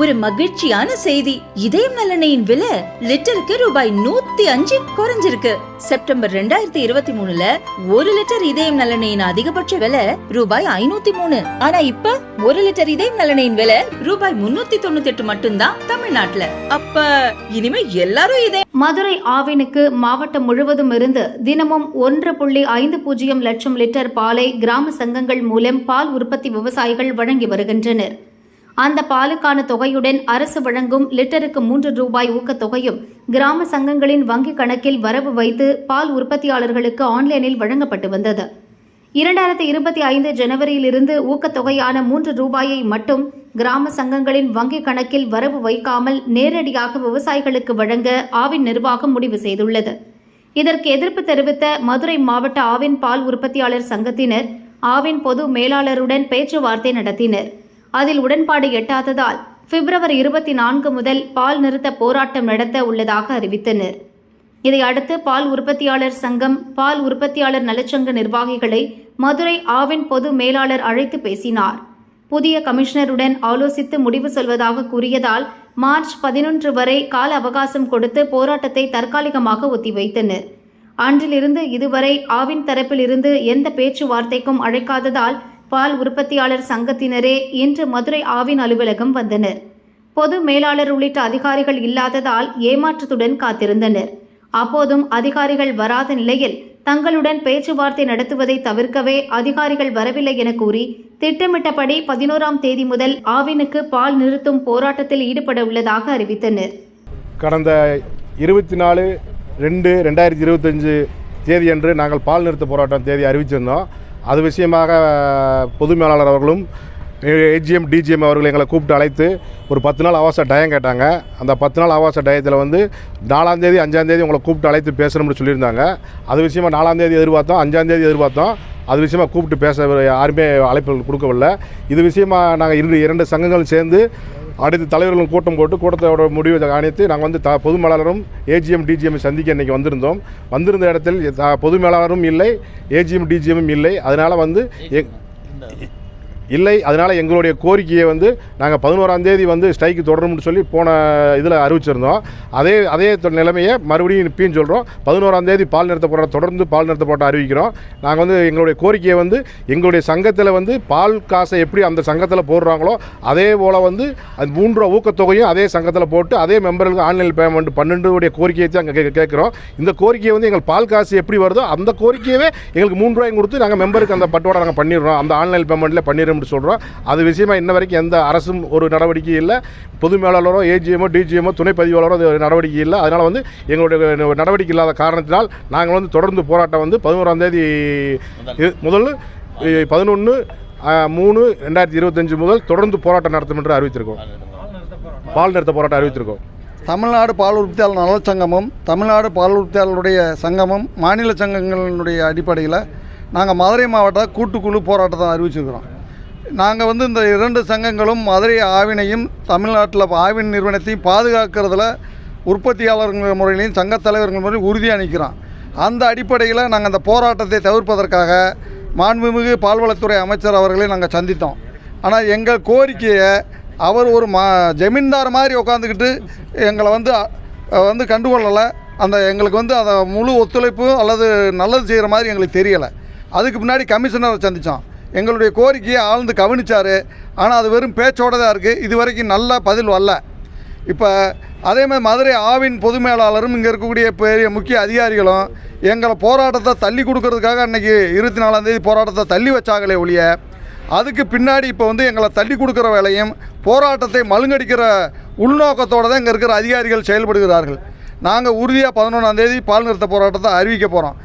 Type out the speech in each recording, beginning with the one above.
ஒரு மகிழ்ச்சியான செய்தி. இதயம் நல்லெண்ணெயின் விலை லிட்டருக்கு ரூபாய் நூத்தி அஞ்சு குறைஞ்சிருக்கு. செப்டம்பர் ரெண்டாயிரத்தி இருபத்தி மூணுல ஒரு லிட்டர் இதயம் நலனையின் அதிகபட்ச விலை ரூபாய் ஐநூத்தி மூணு. ஆனா இப்ப ஒரு லிட்டர் இதயம் நலனையின் விலை ரூபாய் முன்னூத்தி தொண்ணூத்தி எட்டு மட்டும்தான் தமிழ்நாட்டுல. அப்ப இனிமே எல்லாரும் இதே மதுரை ஆவினுக்கு மாவட்டம் முழுவதும் இருந்து தினமும் ஒன்று புள்ளி ஐந்து பூஜ்ஜியம் லட்சம் லிட்டர் பாலை கிராம சங்கங்கள் மூலம் பால் உற்பத்தி விவசாயிகள் வழங்கி வருகின்றனர். அந்த பாலுக்கான தொகையுடன் அரசு வழங்கும் லிட்டருக்கு மூன்று ரூபாய் ஊக்கத்தொகையும் கிராம சங்கங்களின் வங்கிக் கணக்கில் வரவு வைத்து பால் உற்பத்தியாளர்களுக்கு ஆன்லைனில் வழங்கப்பட்டு வந்தது. இரண்டாயிரத்தி இருபத்தி ஐந்து ஜனவரியிலிருந்து ஊக்கத்தொகையான மூன்று ரூபாயை மட்டும் கிராம சங்கங்களின் வங்கிக் கணக்கில் வரவு வைக்காமல் நேரடியாக விவசாயிகளுக்கு வழங்க ஆவின் நிர்வாகம் முடிவு செய்துள்ளது. இதற்கு எதிர்ப்பு தெரிவித்த மதுரை மாவட்ட ஆவின் பால் உற்பத்தியாளர் சங்கத்தினர் ஆவின் பொது மேலாளருடன் பேச்சுவார்த்தை நடத்தினர். அதில் உடன்பாடு எட்டாததால் பிப்ரவரி இருபத்தி நான்கு முதல் பால் நிறுத்த போராட்டம் நடத்த உள்ளதாக அறிவித்தனர். இதையடுத்து பால் உற்பத்தியாளர் சங்கம் பால் உற்பத்தியாளர் நலச்சங்க நிர்வாகிகளை மதுரை ஆவின் பொது மேலாளர் அழைத்து பேசினார். புதிய கமிஷனருடன் ஆலோசித்து முடிவு சொல்வதாக கூறியதால் மார்ச் பதினொன்று வரை கால அவகாசம் கொடுத்து போராட்டத்தை தற்காலிகமாக ஒத்திவைத்தனர். அன்றிலிருந்து இதுவரை ஆவின் தரப்பிலிருந்து எந்த பேச்சுவார்த்தைக்கும் அழைக்காததால் பால் உற்பத்தியாளர் சங்கத்தினரே இன்று மதுரை ஆவின் அலுவலகம் வந்தனர். பொது மேலாளர் உள்ளிட்ட அதிகாரிகள் இல்லாததால் ஏமாற்றத்துடன் காத்திருந்தனர். அப்போதும் அதிகாரிகள் வராத நிலையில் தங்களுடன் பேச்சுவார்த்தை நடத்துவதை தவிர்க்கவே அதிகாரிகள் வரவில்லை என கூறி திட்டமிட்டபடி பதினோராம் தேதி முதல் ஆவினுக்கு பால் நிறுத்தும் போராட்டத்தில் ஈடுபட உள்ளதாக அறிவித்தனர். கடந்த இருபத்தி நாலு ரெண்டு ரெண்டாயிரத்தி இருபத்தஞ்சு தேதியன்று நாங்கள் பால் நிறுத்த போராட்டம் தேதி அறிவிச்சிருந்தோம். அது விஷயமாக பொது மேலாளர் அவர்களும் ஏஜிஎம் டிஜிஎம் அவர்கள் எங்களை கூப்பிட்டு அழைத்து ஒரு பத்து நாள் ஆவாச டயம் கேட்டாங்க. அந்த பத்து நாள் ஆவாச டயத்தில் வந்து நாலாந்தேதி அஞ்சாந்தேதி உங்களை கூப்பிட்டு அழைத்து பேசணும்னு சொல்லியிருந்தாங்க. அது விஷயமா நாலாந்தேதி எதிர்பார்த்தோம் அஞ்சாந்தேதி எதிர்பார்த்தோம். அது விஷயமா கூப்பிட்டு பேச யாருமே அழைப்புகள் கொடுக்கவில்லை. இது விஷயமா நாங்கள் இரண்டு இரண்டு சங்கங்கள் சேர்ந்து அடுத்த தலைவர்களும் கூட்டம் போட்டு கூட்டத்தோட முடிவை அணைத்து நாங்கள் வந்து த பொது மேலாளரும் ஏஜிஎம் டிஜிஎம் சந்திக்க இன்றைக்கி வந்திருந்தோம். வந்திருந்த இடத்தில் பொது மேலாளரும் இல்லை ஏஜிஎம் டிஜிஎம்மும் இல்லை. அதனால் வந்து எ- இல்லை அதனால் எங்களுடைய கோரிக்கையை வந்து நாங்கள் பதினோராம் தேதி வந்து ஸ்ட்ரைக்கு தொடரும்னு சொல்லி போன இதில் அறிவிச்சிருந்தோம். அதே அதே நிலைமையை மறுபடியும் இப்பயும் சொல்கிறோம் பதினோராம் தேதி பால் நிறுத்த போராட்டம் தொடர்ந்து பால் நிறுத்த போராட்டம் அறிவிக்கிறோம். நாங்கள் வந்து எங்களுடைய கோரிக்கையை வந்து எங்களுடைய சங்கத்தில் வந்து பால் காசை எப்படி அந்த சங்கத்தில் போடுறாங்களோ அதே போல் வந்து அது மூன்று ரூபா ஊக்கத்தொகையும் அதே சங்கத்தில் போட்டு அதே மெம்பர்களுக்கு ஆன்லைன் பேமெண்ட் பன்னெண்டுடைய கோரிக்கையை தான் அங்கே கேட்குறோம். இந்த கோரிக்கையை வந்து எங்கள் பால் காசு எப்படி வருதோ அந்த கோரிக்கையவே எங்களுக்கு மூன்று ரூபாயும் கொடுத்து நாங்கள் மெம்பருக்கு அந்த பட்டோட நாங்கள் பண்ணிடுறோம். அந்த ஆன்லைன் பேமெண்ட்டில் பண்ணிடுறோம் பண்ணிடுறோம்னு சொல்கிறோம் அது விஷயமா இன்ன வரைக்கும் எந்த அரசும் ஒரு நடவடிக்கை இல்லை. பொது மேலாளரோ ஏஜிஎம்மோ டிஜிஎம்மோ துணை பதிவாளரோ அது நடவடிக்கை இல்லை. அதனால் வந்து எங்களுடைய நடவடிக்கை இல்லாத காரணத்தினால் நாங்கள் வந்து தொடர்ந்து போராட்டம் வந்து பதினோராம் தேதி முதல் பதினொன்று மூணு ரெண்டாயிரத்தி இருபத்தஞ்சு முதல் தொடர்ந்து போராட்டம் நடத்தும் என்று அறிவித்திருக்கோம். பால் நிறுத்த போராட்டம் அறிவித்திருக்கோம். தமிழ்நாடு பால் உற்பத்தியாளர் நலச்சங்கமும் தமிழ்நாடு பால் உற்பத்தியாளருடைய சங்கமும் மாநில சங்கங்களினுடைய அடிப்படையில் நாங்கள் மதுரை மாவட்ட கூட்டுக்குழு போராட்டத்தை அறிவிச்சிருக்கிறோம். நாங்கள் வந்து இந்த இரண்டு சங்கங்களும் மதுரை ஆவினையும் தமிழ்நாட்டில் ஆவின் நிறுவனத்தையும் பாதுகாக்கிறதுல உற்பத்தியாளர்கள் முறையிலையும் சங்கத் தலைவர்கள் முறையும் உறுதியாக நிற்கிறோம் அந்த அடிப்படையில் நாங்கள் அந்த போராட்டத்தை தவிர்ப்பதற்காக மாண்புமிகு பால்வளத்துறை அமைச்சர் அவர்களை நாங்கள் சந்தித்தோம். ஆனால் எங்கள் கோரிக்கையை அவர் ஒரு மா ஜமீன்தார் மாதிரி உட்காந்துக்கிட்டு எங்களை வந்து வந்து கண்டுகொள்ளலை. அந்த எங்களுக்கு வந்து அதை முழு ஒத்துழைப்பு அல்லது நல்லது செய்கிற மாதிரி எங்களுக்கு தெரியலை. அதுக்கு முன்னாடி கமிஷனரை சந்தித்தோம் எங்களுடைய கோரிக்கையை ஆழ்ந்து கவனிச்சார். ஆனால் அது வெறும் பேச்சோட தான் இருக்குது இது வரைக்கும் நல்ல பதில் வரல. இப்போ அதே மாதிரி மதுரை ஆவின் பொது மேலாளரும் இங்கே இருக்கக்கூடிய பெரிய முக்கிய அதிகாரிகளும் எங்களை போராட்டத்தை தள்ளி கொடுக்கறதுக்காக அன்னைக்கு இருபத்தி நாலாந்தேதி போராட்டத்தை தள்ளி வச்சாங்களே ஒழிய அதுக்கு பின்னாடி இப்போ வந்து எங்களை தள்ளி கொடுக்குற வேலையும் போராட்டத்தை மழுங்கடிக்கிற உள்நோக்கத்தோடு தான் இங்கே இருக்கிற அதிகாரிகள் செயல்படுகிறார்கள். நாங்கள் உறுதியாக பதினொன்றாம் தேதி பால் நிறுத்த போராட்டத்தை அறிவிக்க போகிறோம்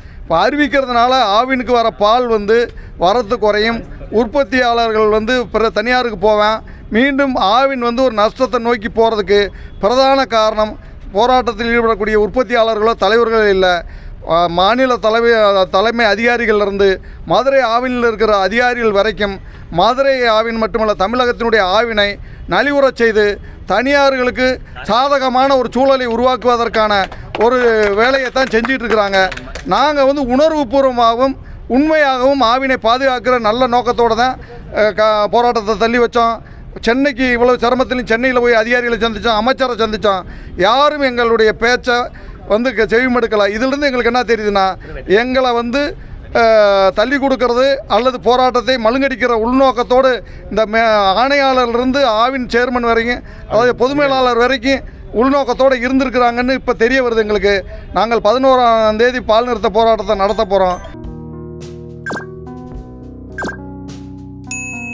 அறிவிக்கிறதுனால ஆவினுக்கு வர பால் வந்து வரத்து குறையும். உற்பத்தியாளர்கள் வந்து பிற தனியாருக்கு போவேன். மீண்டும் ஆவின் வந்து ஒரு நஷ்டத்தை நோக்கி போகிறதுக்கு பிரதான காரணம் போராட்டத்தில் ஈடுபடக்கூடிய உற்பத்தியாளர்களோ தலைவர்களோ இல்லை. மாநில தலைமை தலைமை அதிகாரிகள்லேருந்து மதுரை ஆவினில் இருக்கிற அதிகாரிகள் வரைக்கும் மதுரை ஆவின் மட்டுமல்ல தமிழகத்தினுடைய ஆவினை நலிவுறச் செய்து தனியார்களுக்கு சாதகமான ஒரு சூழலை உருவாக்குவதற்கான ஒரு வேலையை தான் செஞ்சிட்டு இருக்கிறாங்க. நாங்கள் வந்து உணர்வுபூர்வமாகவும் உண்மையாகவும் ஆவினை பாதுகாக்கிற நல்ல நோக்கத்தோடு தான் க போராட்டத்தை தள்ளி வச்சோம். சென்னைக்கு இவ்வளோ சிரமத்திலையும் சென்னையில் போய் அதிகாரிகளை சந்தித்தோம் அமைச்சரை சந்தித்தோம் யாரும் எங்களுடைய பேச்சை வந்து க- செவிமடுக்கலை. இதிலிருந்து எங்களுக்கு என்ன தெரியுதுன்னா எங்களை வந்து தள்ளி கொடுக்கறது அல்லது போராட்டத்தை மழுங்கடிக்கிற உள்நோக்கத்தோடு இந்த மே ஆணையாளர்லேருந்து ஆவின் சேர்மன் வரைக்கும் அதாவது பொதுமேலாளர் வரைக்கும் உள்நோக்கத்தோடு இருந்திருக்கிறாங்கன்னு இப்போ தெரிய வருது எங்களுக்கு. நாங்கள் பதினோராம் தேதி பால் நிறுத்த போராட்டத்தை நடத்த போகிறோம்